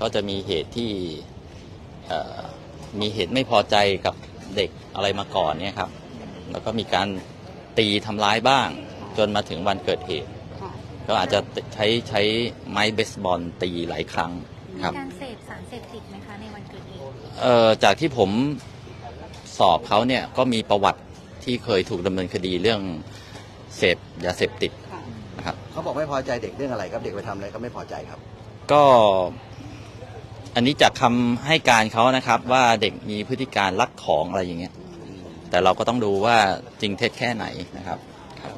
ก็จะมีเหตุที่เอ่อมีเหตุไม่พอใจกับเด็กอะไรมาก่อนเนี่ยครับ แล้วก็มีการตีทำร้ายบ้าง จนมาถึงวันเกิดเหตุค่ะก็อาจจะใช้ใช้ไม้เบสบอลตีหลายครั้งมีครับการเสพสารเสพติดไหมคะในวันเกิดเหตุเอ่อจากที่ผมสอบเขาเนี่ยก็มีประวัติที่เคยถูกดำเนินคดีเรื่องเสพยาเสพติดค่ะนะครับเขาบอกไม่พอใจเด็กเรื่องอะไรครับเด็กไปทำอะไรก็ไม่พอใจครับ ก็ อันนี้จากคำให้การเขานะครับ ว่าเด็กมีพฤติการลักของอะไรอย่างเงี้ย แต่เราก็ต้องดูว่าจริงเท็จแค่ไหนนะครับ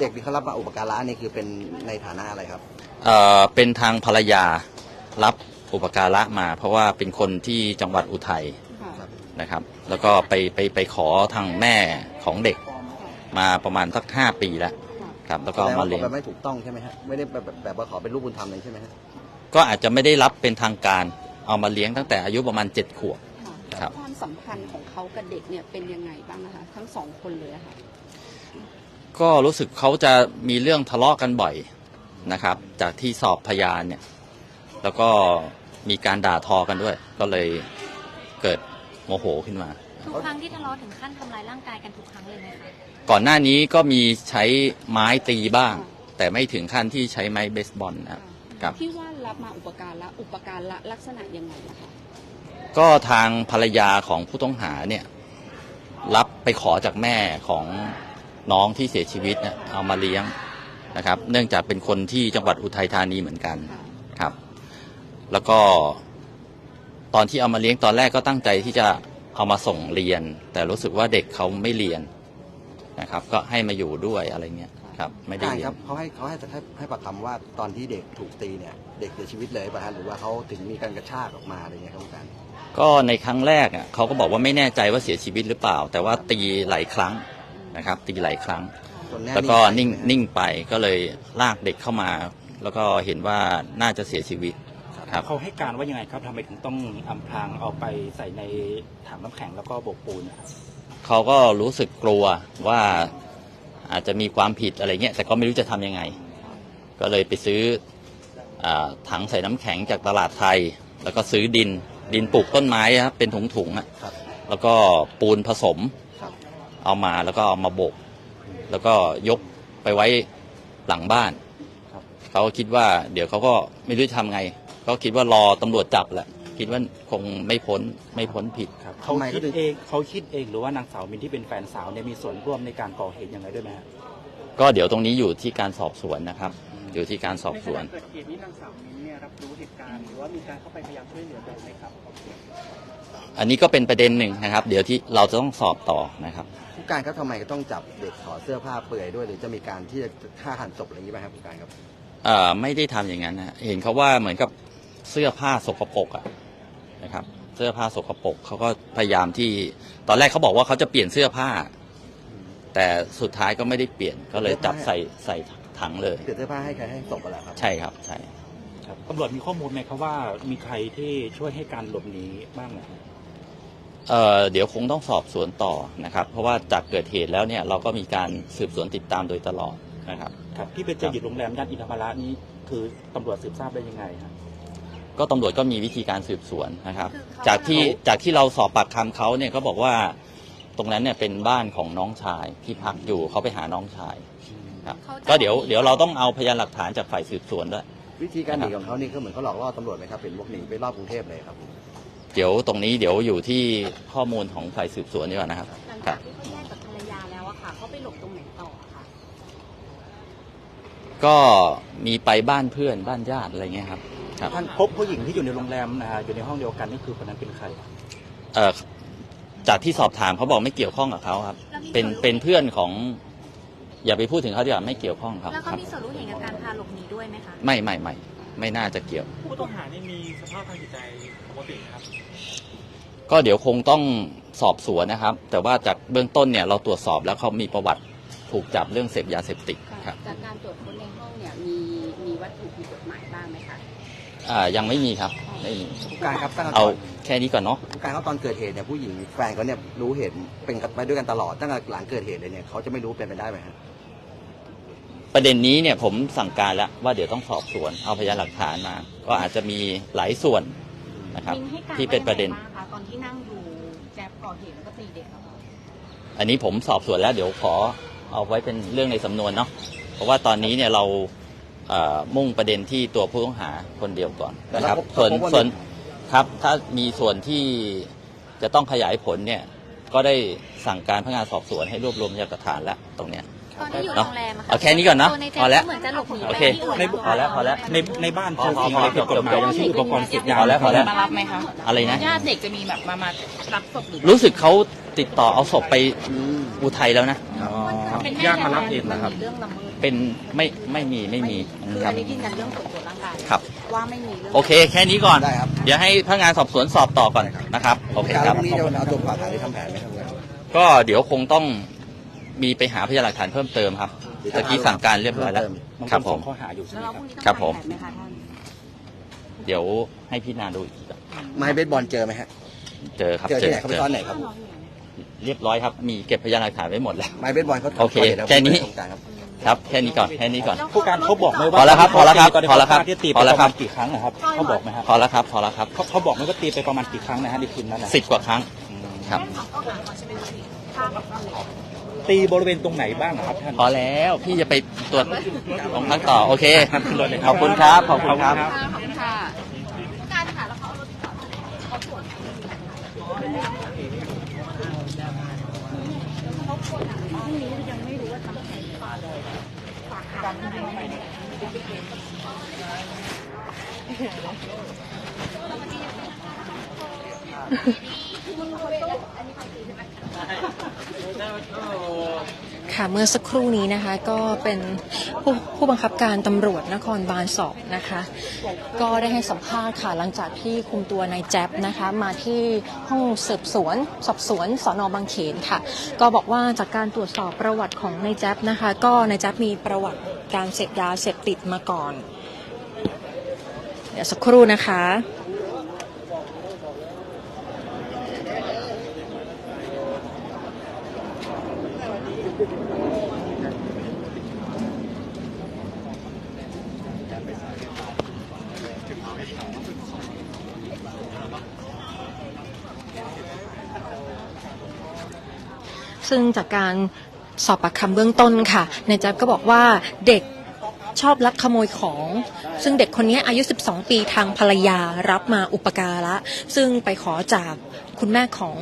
เด็กที่เขารับมาอุปการะนี่คือเป็นในฐานะอะไรครับเอ่อเป็นทางภรรยารับอุปการะมา เพราะว่าเป็นคนที่จังหวัดอุทัยค่ะนะครับ แล้วก็ไปไปไปขอทางแม่ของเด็กมาประมาณสักห้าปีแล้วครับ แล้วก็เอามาเลี้ยงแบบไม่ถูกต้องใช่ไหมฮะไม่ได้แบบแบบแบบว่าขอเป็นลูกบุญธรรมเลยใช่ไหมฮะก็อาจจะไม่ได้รับเป็นทางการ เอามาเลี้ยงตั้งแต่อายุประมาณเจ็ดขวบ ครับ ความสัมพันธ์ของเขากับเด็กเนี่ยเป็นยังไงบ้างนะคะทั้งสองคนเลยอะค่ะ ก็รู้สึกเขาจะมีเรื่องทะเลาะกันบ่อยนะครับ จากที่สอบพยานเนี่ย แล้วก็มีการด่าทอกันด้วย ก็เลยเกิดโมโหขึ้นมา ทุกครั้งที่ทะเลาะถึงขั้นทำร้ายร่างกายกันทุกครั้งเลยไหมคะ ก่อนหน้านี้ก็มีใช้ไม้ตีบ้าง แต่ไม่ถึงขั้นที่ใช้ไม้เบสบอลนะครับ ครับ ที่ว่ารับมาอุปการะอุปการะลักษณะยังไงนะคะก็ทางภรรยาของผู้ต้องหาเนี่ยรับไปขอจากแม่ของน้องที่เสียชีวิตเนี่ยเอามาเลี้ยงนะครับ เนื่องจากเป็นคนที่จังหวัดอุทัยธานีเหมือนกันค่ะครับ แล้วก็ตอนที่เอามาเลี้ยงตอนแรกก็ตั้งใจที่จะเอามาส่งเรียน แต่รู้สึกว่าเด็กเขาไม่เรียนนะครับ ก็ให้มาอยู่ด้วยอะไรเงี้ย ครับไม่ได้การเรียคนรับเขาให้เขาให้ให้ให้ปากคำว่าตอนที่เด็กถูกตีเนี่ยเด็กเสียชีวิตเลยป่ะฮะหรือว่าเขาถึงมีการกระชากออกมาอะไรเงี้ยครับผู้การก็ในครั้งแรกอะเขาก็บอกว่าไม่แน่ใจว่าเสียชีวิตหรือเปล่า แต่ว่าตีหลายครั้งนะครับ ตีหลายครั้ง จนแน่แล้วก็นิ่งไปนิ่งไปก็เลยลากเด็กเข้ามา แล้วก็เห็นว่าน่าจะเสียชีวิตครับ เขาให้การว่ายังไงครับทำไมถึงต้องอำพรางเอาไปใส่ในถังน้ำแข็งแล้วก็โบกปูนนะครับ เขาก็รู้สึกกลัวว่า อาจจะมีความผิดอะไรเงี้ยแต่ก็ไม่รู้จะทำยังไง ก็เลยไปซื้ออาถังใส่น้ำแข็งจากตลาดไทย แล้วก็ซื้อดินดินปลูกต้นไม้ครับเป็นถุงๆอะครับแล้วก็ปูนผสมครับเอามาแล้วก็เอามาโบก แล้วก็ยกไปไว้หลังบ้านครับเขาก็คิดว่า เดี๋ยวเขาก็ไม่รู้จะทำไงเขาคิดว่ารอตำรวจจับแหละ คิดว่าคงไม่พ้นไม่พ้นผิดครับ เขาทำไมคิดเขาถึงเองเขาคิดเองหรือว่านางสาวมินที่เป็นแฟนสาวเนี่ยมีส่วนร่วมในการก่อเหตุยังไงด้วยไหมฮะก็เดี๋ยวตรงนี้อยู่ที่การสอบสวนนะครับ อยู่ที่การสอบสวน ในขณะเกิดเหตุนี้นางสาวมิ้นเนี่ยรับรู้เหตุการณ์หรือว่ามีการเข้าไปพยายามช่วยเหลือแบบไหมครับ อันนี้ก็เป็นประเด็นหนึ่งนะครับ เดี๋ยวที่เราจะต้องสอบต่อนะครับ ผู้การครับทำไมต้องจับเด็กถอดเสื้อผ้าเปลือยด้วยหรือจะมีการที่จะฆ่าหันศพอะไรอย่างนี้ไหมครับผู้การครับ เอ่อไม่ได้ทำอย่างนั้นนะเห็นเขาว่าเหมือนกับเสื้อผ้าสกปรกอะ นะครับ เสื้อผ้าสกปรกเขาก็พยายามที่ตอนแรกเขาบอกว่าเขาจะเปลี่ยนเสื้อผ้า แต่สุดท้ายก็ไม่ได้เปลี่ยนก็เลยจับใส่ใส่ถังเลยเปลี่ยนเสื้อผ้าให้ใครให้ศพอะไรครับ ใช่ครับใช่ครับตำรวจมีข้อมูลไหมครับว่ามีใครที่ช่วยให้การหลบหนีบ้างไหมครับเอ่อเดี๋ยวคงต้องสอบสวนต่อนะครับ เพราะว่าจากเกิดเหตุแล้วเนี่ยเราก็มีการสืบสวนติดตามโดยตลอดนะครับ ครับที่ไปเจออยู่โรงแรมย่านอินทรมาระนี้คือตำรวจสืบทราบได้ยังไงครับ ก็ตำรวจก็มีวิธีการสืบสวนนะครับ คือเขา จากที่จากที่เราสอบปากคำเขาเนี่ยก็บอกว่าตรงนั้นเนี่ยเป็นบ้านของน้องชายที่พักอยู่เขาไปหาน้องชายครับเขาจะ ก็เดี๋ยวเดี๋ยวเราต้องเอาพยานหลักฐานจากฝ่ายสืบสวนด้วย วิธีการหนีของเขานี่ก็เหมือนเขาหลอกล่อตำรวจไหมครับเป็นพวกหนีไปรอบกรุงเทพเลยครับ เดี๋ยวตรงนี้เดี๋ยวอยู่ที่ข้อมูลของฝ่ายสืบสวนดีกว่านะครับ หลังครัจากบที่เขาแยกกับภรรยาแล้วอะค่ะเขาไปหลบตรงไหนต่ออะคะก็มีไปบ้านเพื่อนบ้านญาติอะไรเงี้ยครับครับ ท่านพบผู้หญิงที่อยู่ในโรงแรมนะฮะอยู่ในห้องเดียวกันนี่คือคนนั้นเป็นใครเอ่อจากที่สอบถามเขาบอกไม่เกี่ยวข้องกับเขาครับ เป็นเป็นเพื่อนของ อย่าไปพูดถึงเขาดีกว่าไม่เกี่ยวข้องครับแล้วคเขารับมีส่วนรู้เห็นกับการพาหลบหนีด้วยไหมคะไม่ไม่ไม่ไม่น่าจะเกี่ยว ผู้ต้องหานี่มีสภาพทางจิตใจปกติไหมครับก็เดี๋ยวคงต้องสอบสวนนะครับ แต่ว่าจากเบื้องต้นเนี่ยเราตรวจสอบแล้วเขามีประวัติถูกจับเรื่องเสพยาเสพติดครับจากการตรวจค้นในห้องเนี่ยมีมีวัตถุผิดกฎหมายบ้างไหมคะ อ่ายังไม่มีครับไม่มีผู้การครับตั้งแต่เอาก่อนแค่นี้ก่อนเนาะผู้การเขาตอนเกิดเหตุเนี่ยผู้หญิงแฟนเขาเนี่ยรู้เหตุเป็นกันไปด้วยกันตลอดตั้งแต่หลังเกิดเหตุเลยเนี่ยเขาจะไม่รู้เป็นไปได้ไหมครับประเด็นนี้เนี่ยผมสั่งการแล้วว่าเดี๋ยวต้องสอบสวนเอาพยานหลักฐานมา ก็อาจจะมีหลายส่วนนะครับมินให้การที่เป็นประเด็นว่ายังไงบ้างคะตอนที่นั่งดูแจ๊บก่อเหตุแล้วก็ตีเด็กอะค่ะอันนี้ผมสอบสวนแล้วเดี๋ยวขอเอาไว้เป็นเรื่องในสำนวนเนาะเพราะว่าตอนนี้เนี่ยเราเอ่อ มุ่งประเด็นที่ตัวผู้ต้องหาคนเดียวก่อนนะครับแล้วพบส่วนพบว่าส่วนครับถ้ามีส่วนที่จะต้องขยายผลเนี่ยก็ได้สั่งการพนักงานสอบสวนให้รวบรวมพยานหลักฐานแล้วตรงเนี้ยตอนที่อยู่เนอะโรงแรมอะค่ะเอาแค่นี้ก่อนเนอะตัวในแจ๊พอแล้วบเหมือนจะหลบหนีโอไปเคที่อื่นในพอแล้วพอแล้ว ในในบ้านพอเจอสิ่งพออะไรผิดกฎหมายจบๆอย่างเช่นอุปกรณ์เสพยาพอแล้วพอแล้ว มารับไหมคะอะไรนะ ญาติเด็กจะมีแบบมามารับศพหรือรู้สึกเขาติดต่อเอาศพไปอุทัยแล้วนะ เป็นญาติมารับเองนะครับ เรื่องละเมิด เป็นไม่ไม่มีไม่มีคือครัอับ นนี้ยืนยันเรื่องส่วนตัวร่างกายครับ ว่าไม่มีเรื่องโอเค แค่นี้ก่อน ได้ครับ เดี๋ยวให้พนักงานสอบสวนสอบต่อก่อนนะครับ โอเคการครับพรุ่งนี้จะเอาตัวฝากขังที่ทำแผนไหมครับเนี่ยก็เดี๋ยวคงต้องมีไปหาพยานหลักฐานเพิ่มเติมครับตะกี้สั่งการเรียบร้อยแล้วบางครับนผส่ม งข้อหาอยู่ใช่แล้ไหวมเราครับพรุ่งนี้ต้องครับผมทำแผนไหมคะท่าน เดี๋ยวให้พี่นาดูอีกทีก่อนไม้เบสบอลเจอไหมฮะ เจอครับเจอที่ไหนครับเจไปอตอนไหนครับ เรียบร้อยครับ มีเก็บพยานหลักฐานไว้หมดแล้ว ไม้เบสบอลเขาโอเคขาห็ล้วแค่นี้ ตรงกลางครับ ครับแค่นี้ก่อนแค่นี้ก่อน ผู้การเขาบอกไหมว่าพอแล้วครับพอแล้วครับตนนี้พอแล้วครับที่ตีไปพอแล้วประครัมาบณกี่ครั้งนะครับเขาบอกไหมครับพอแล้วครับพอแล้วครับเขาเขาบอกไหมว่าตีไปประมาณกี่ครั้งนะฮะในคืนนั้นนะสิบกว่าครั้งครับตีบริเวณตรงไหนบ้างอะครับท่านพอแล้วพี่จะไปตรวจโรงพักต่อโอเคครับขึ้นรถเลยครับขอบคุณครับขอบคุณครับขอบ คุณค่ะ ค่ะเมื่อสักครู่นี้นะคะก็เป็นผู้ผู้บังคับการตำรวจนครบาลสองนะคะ ก็ได้ให้สัมภาษณ์ค่ะหลังจากที่คุมตัวนายแจ๊บนะคะ มาที่ห้องสืบสวน สอบสวนสอนอบางเขนค่ะ ก็บอกว่าจากการตรวจสอบประวัติของนายแจ๊บนะคะ ก็นายแจ๊บมีประวัติการเสพยาเสพติดมาก่อน เดี๋ยวสักครู่นะคะ ซึ่งจากการสอบปากคำเบื้องต้นค่ะนายแจ๊บก็บอกว่าเด็กชอบลักขโมยของ ซึ่งเด็กคนนี้อายุ 12 ปีทางภรรยารับมาอุปการะ ซึ่งไปขอจากคุณแม่ของ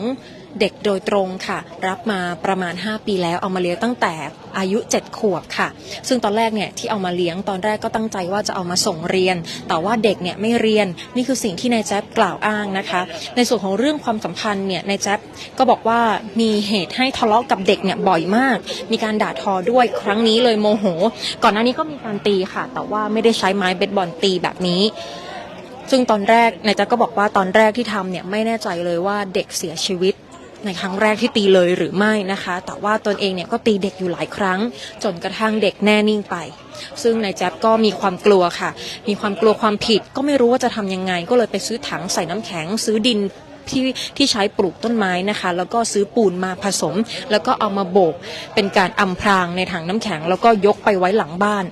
เด็กโดยตรงค่ะ รับมาประมาณ 5 ปีแล้วเอามาเลี้ยงตั้งแต่อายุ 7 ขวบค่ะ ซึ่งตอนแรกเนี่ยที่เอามาเลี้ยงตอนแรกก็ตั้งใจว่าจะเอามาส่งเรียน แต่ว่าเด็กเนี่ยไม่เรียนนี่คือสิ่งที่นายแจ๊บกล่าวอ้างนะคะ ในส่วนของเรื่องความสัมพันธ์เนี่ยนายแจ๊บก็บอกว่ามีเหตุให้ทะเลาะกับเด็กเนี่ยบ่อยมาก มีการด่าทอด้วยครั้งนี้เลยโมโห ก่อนหน้านี้ก็มีการตีค่ะ แต่ว่าไม่ได้ใช้ไม้เบสบอลตีแบบนี้ซึ่งตอนแรกนายแจ๊บก็บอกว่าตอนแรกที่ทำเนี่ยไม่แน่ใจเลยว่าเด็กเสียชีวิต ในครั้งแรกที่ตีเลยหรือไม่นะคะ แต่ว่าตนเองเนี่ยก็ตีเด็กอยู่หลายครั้ง จนกระทั่งเด็กแน่นิ่งไป ซึ่งนายแจ๊บก็มีความกลัวค่ะ มีความกลัวความผิดก็ไม่รู้ว่าจะทำยังไง ก็เลยไปซื้อถังใส่น้ำแข็ง ซื้อดินที่ที่ใช้ปลูกต้นไม้นะคะ แล้วก็ซื้อปูนมาผสม แล้วก็เอามาโบก เป็นการอำพรางในถังน้ำแข็ง แล้วก็ยกไปไว้หลังบ้าน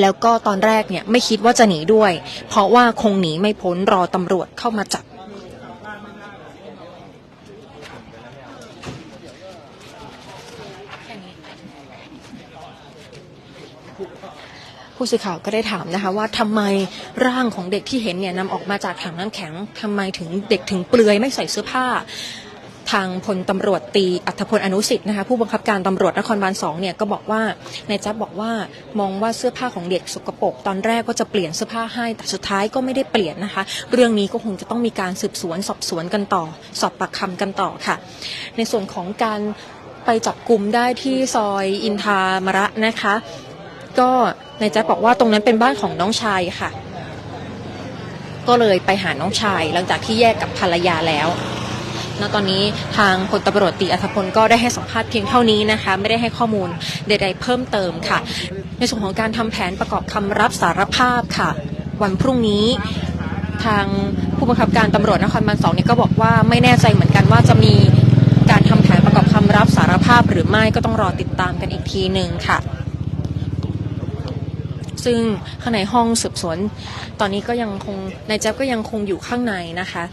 แล้วก็ตอนแรกเนี่ยไม่คิดว่าจะหนีด้วย เพราะว่าคงหนีไม่พ้นรอตำรวจเข้ามาจับ ผู้สื่อข่าวก็ได้ถามนะคะว่าทำไมร่างของเด็กที่เห็นเนี่ยนำออกมาจากถังน้ำแข็งทำไมถึงเด็กถึงเปลือยไม่ใส่เสื้อผ้า ทางพลตำรวจตีอัธพลอนุสิทธิ์นะคะผู้บังคับการตำรวจนครบาลสองเนี่ยก็บอกว่านายจ๊บบอกว่ามองว่าเสื้อผ้าของเด็กสกปรกตอนแรกก็จะเปลี่ยนเสื้อผ้าให้แต่สุดท้ายก็ไม่ได้เปลี่ยนนะคะ เรื่องนี้ก็คงจะต้องมีการสืบสวนสอบสวนกันต่อ สอบปากคำกันต่อค่ะ ในส่วนของการไปจับกลุ่มได้ที่ซอยอินทามระนะคะ ก็นายแจ๊บบอกว่าตรงนั้นเป็นบ้านของน้องชายค่ะ ก็เลยไปหาน้องชายหลังจากที่แยกกับภรรยาแล้ว ณตอนนี้ทางพลตำรวจตีอัธพลก็ได้ให้สัมภาษณ์เพียงเท่านี้นะคะ ไม่ได้ให้ข้อมูลใดๆเพิ่มเติมค่ะ ในส่วนของการทำแผนประกอบคำรับสารภาพค่ะ วันพรุ่งนี้ทางผู้บังคับการตำรวจนครบาลสองเนี่ยก็บอกว่าไม่แน่ใจเหมือนกันว่าจะมีการทำแผนประกอบคำรับสารภาพหรือไม่ก็ต้องรอติดตามกันอีกทีหนึ่งค่ะซึ่งข้างในห้องสืบสวน ตอนนี้ก็ยังคงนายแจ๊บก็ยังคงอยู่ข้างในนะคะ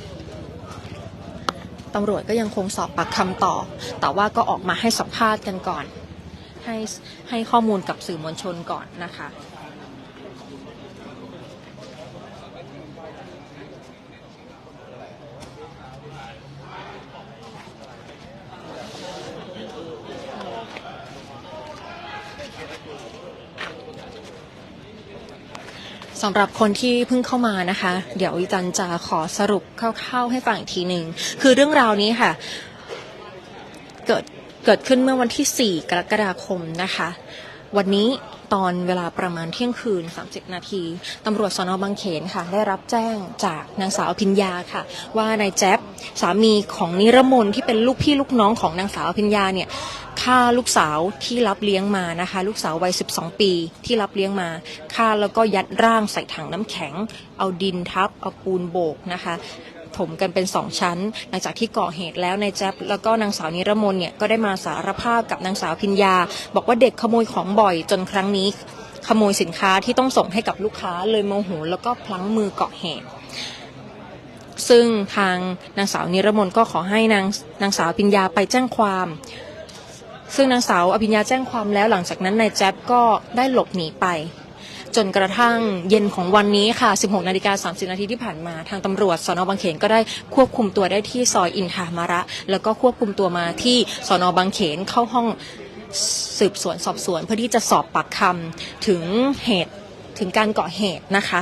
ตำรวจก็ยังคงสอบปากคำต่อ แต่ว่าก็ออกมาให้สัมภาษณ์กันก่อน ให้ให้ข้อมูลกับสื่อมวลชนก่อนนะคะ สำหรับคนที่เพิ่งเข้ามานะคะ เดี๋ยวอีจันจะขอสรุปคร่าวๆให้ฟังอีกทีหนึ่งคือเรื่องราวนี้ค่ะ เกิดเกิดขึ้นเมื่อวันที่ 4 กรกฎาคมนะคะ วันนี้ตอนเวลาประมาณเที่ยงคืน 30 นาทีตำรวจสนบางเขนค่ะ ได้รับแจ้งจากนางสาวอภิญญาค่ะ ว่านายแจ๊บสามีของนิรมนที่เป็นลูกพี่ลูกน้องของนางสาวอภิญญาเนี่ย ฆ่าลูกสาวที่รับเลี้ยงมานะคะ ลูกสาววัย 12 ปีที่รับเลี้ยงมาฆ่าแล้วก็ยัดร่างใส่ถังน้ำแข็ง เอาดินทับ เอาปูนโบกนะคะ ถมกันเป็นสองชั้น หลังจากที่ก่อเหตุแล้วนายแจ๊บแล้วก็นางสาวนิรมนเนี่ยก็ได้มาสารภาพกับนางสาวพิญญา บอกว่าเด็กขโมยของบ่อยจนครั้งนี้ขโมยสินค้าที่ต้องส่งให้กับลูกค้าเลยโมโหแล้วก็พลั้งมือเกาะเหตุ ซึ่งทางนางสาวนิรมนก็ขอให้นางนางสาวพิญญาไปแจ้งความ ซึ่งนางสาวอภิญญาแจ้งความแล้วหลังจากนั้นนายแจ๊บก็ได้หลบหนีไป จนกระทั่งเย็นของวันนี้ค่ะ 16 นาฬิกา 30 นาทีที่ผ่านมา ทางตำรวจสนบางเขนก็ได้ควบคุมตัวได้ที่ซอยอินทามาระ แล้วก็ควบคุมตัวมาที่สนบางเขนเข้าห้องสืบสวนสอบสวน เพื่อที่จะสอบปากคำถึงเหตุถึงการก่อเหตุนะคะ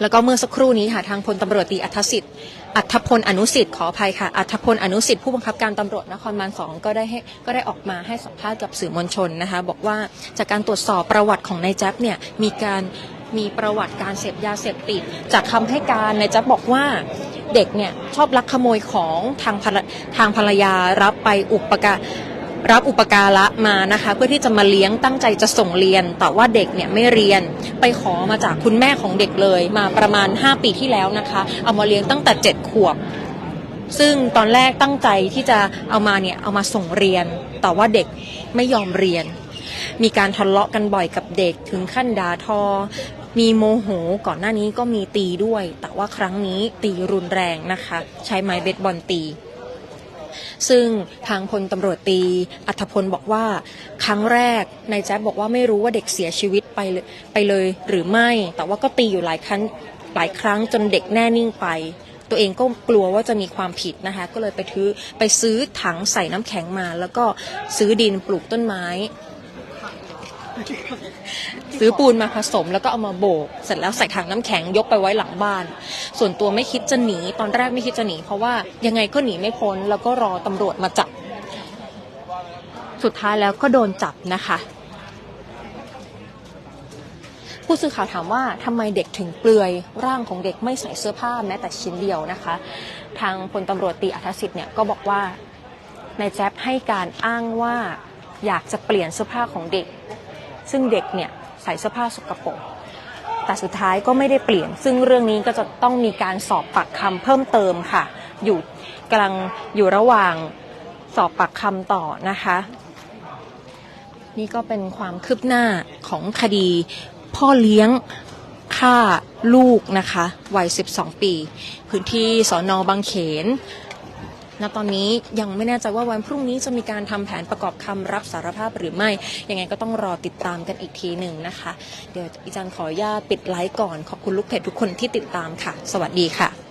แล้วก็เมื่อสักครู่นี้ค่ะทางพลตำรวจตีอัธสิทธิ์ อัธพลอนุสิทธิ์ขออภัยค่ะอัธพลอนุสิทธิ์ผู้บังคับการตำรวจนครบาลสองก็ได้ให้ก็ได้ออกมาให้สัมภาษณ์กับสื่อมวลชนนะคะบอกว่าจากการตรวจสอบประวัติของนายแจ๊บเนี่ยมีการมีประวัติการเสพยาเสพติด จากคำให้การนายแจ๊บบอกว่าเด็กเนี่ยชอบลักขโมยของทางทางภรรยารับไปอุปการ รับอุปการะมานะคะ เพื่อที่จะมาเลี้ยงตั้งใจจะส่งเรียน แต่ว่าเด็กเนี่ยไม่เรียนไปขอมาจากคุณแม่ของเด็กเลย มาประมาณ 5 ปีที่แล้วนะคะ เอามาเลี้ยงตั้งแต่ 7 ขวบ ซึ่งตอนแรกตั้งใจที่จะเอามาเนี่ยเอามาส่งเรียน แต่ว่าเด็กไม่ยอมเรียน มีการทะเลาะกันบ่อยกับเด็กถึงขั้นด่าทอ มีโมโหก่อนหน้านี้ก็มีตีด้วย แต่ว่าครั้งนี้ตีรุนแรงนะคะ ใช้ไม้เบสบอลตี ซึ่งทางพลตำรวจตีอัธพลบอกว่า ครั้งแรกนายแจ๊บบอกว่าไม่รู้ว่าเด็กเสียชีวิตไปเลยไปเลยหรือไม่ แต่ว่าก็ตีอยู่หลายครั้งหลายครั้งจนเด็กแน่นิ่งไปตัวเองก็กลัวว่าจะมีความผิดนะคะ ก็เลยไปถือไปซื้อถังใส่น้ำแข็งมา แล้วก็ซื้อดินปลูกต้นไม้ ซื้อปูนมาผสมแล้วก็เอามาโบก เสร็จแล้วใส่ถังน้ำแข็งยกไปไว้หลังบ้าน ส่วนตัวไม่คิดจะหนี ตอนแรกไม่คิดจะหนี เพราะว่ายังไงก็หนีไม่พ้น แล้วก็รอตำรวจมาจับ สุดท้ายแล้วก็โดนจับนะคะ ผู้สื่อข่าวถามว่าทำไมเด็กถึงเปลือยร่างของเด็กไม่ใส่เสื้อผ้าแม้แต่ชิ้นเดียวนะคะ ทางพลตำรวจตีอัธสิทธิ์เนี่ยก็บอกว่านายแจ๊บให้การอ้างว่าอยากจะเปลี่ยนเสื้อผ้าของเด็ก ซึ่งเด็กเนี่ยใส่เสื้อผ้าสกปรกแต่สุดท้ายก็ไม่ได้เปลี่ยน ซึ่งเรื่องนี้ก็จะต้องมีการสอบปากคำเพิ่มเติมค่ะ อยู่กำลังอยู่ระหว่างสอบปากคำต่อนะคะ นี่ก็เป็นความคืบหน้าของคดีพ่อเลี้ยงฆ่าลูกนะคะ วัย 12 ปี พื้นที่สอนอบางเขน ณตอนนี้ยังไม่แน่ใจว่าวันพรุ่งนี้จะมีการทำแผนประกอบคำรับสารภาพหรือไม่ ยังไงก็ต้องรอติดตามกันอีกทีหนึ่งนะคะ เดี๋ยวอาจารย์ขออนุญาตปิดไลฟ์ก่อน ขอบคุณลูกเพจทุกคนที่ติดตามค่ะ สวัสดีค่ะ